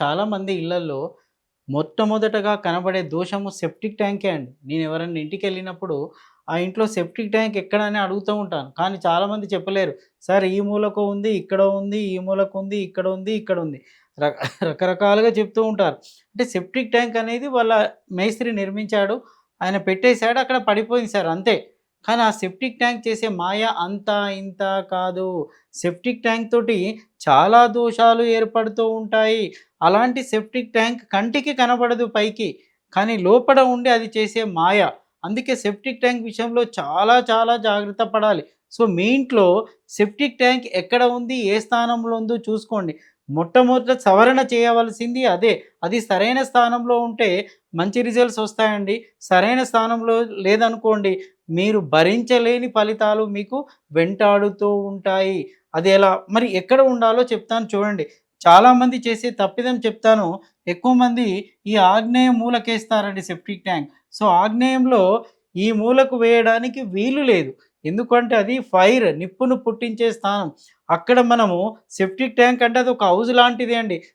చాలామంది ఇళ్ళలో మొట్టమొదటగా కనబడే దోషము సెప్టిక్ ట్యాంకే అండి. నేను ఎవరైనా ఇంటికి వెళ్ళినప్పుడు ఆ ఇంట్లో సెప్టిక్ ట్యాంక్ ఎక్కడని అడుగుతూ ఉంటాను. కానీ చాలామంది చెప్పలేరు. సార్ ఈ మూలకు ఉంది ఇక్కడ ఉంది ఈ మూలకు ఉంది ఇక్కడ ఉంది ఇక్కడ ఉంది. రక రకరకాలుగా చెప్తూ ఉంటారు. అంటే సెప్టిక్ ట్యాంక్ అనేది వాళ్ళ మేస్త్రి నిర్మించాడు. ఆయన పెట్టేశాడు అక్కడ పడిపోయింది సార్ అంతే. కానీ ఆ సెప్టిక్ ట్యాంక్ చేసే మాయ అంత ఇంత కాదు. సెప్టిక్ ట్యాంక్ తోటి చాలా దోషాలు ఏర్పడుతూ ఉంటాయి. అలాంటి సెప్టిక్ ట్యాంక్ కంటికి కనబడదు పైకి కానీ లోపల ఉండి అది చేసే మాయ. అందుకే సెప్టిక్ ట్యాంక్ విషయంలో చాలా చాలా జాగ్రత్త పడాలి. సో మీ ఇంట్లో సెప్టిక్ ట్యాంక్ ఎక్కడ ఉంది? ఏ స్థానంలో ఉందో చూసుకోండి. మొట్టమొదట సవరణ చేయవలసింది అదే. అది సరైన స్థానంలో ఉంటే మంచి రిజల్ట్స్ వస్తాయండి. సరైన స్థానంలో లేదనుకోండి మీరు భరించలేని ఫలితాలు మీకు వెంటాడుతూ ఉంటాయి. అది ఎలా? మరి ఎక్కడ ఉండాలో చెప్తాను చూడండి. చాలామంది చేసే తప్పిదం చెప్తాను. ఎక్కువ మంది ఈ ఆగ్నేయం మూలకేస్తారండి సెప్టిక్ ట్యాంక్. సో ఆగ్నేయంలో ఈ మూలకు వేయడానికి వీలు లేదు. ఎందుకంటే అది ఫైర్ నిప్పును పుట్టించే స్థానం. అక్కడ మనము సెప్టిక్ ట్యాంక్ అంటే అది ఒక హౌస్ లాంటిది అండి.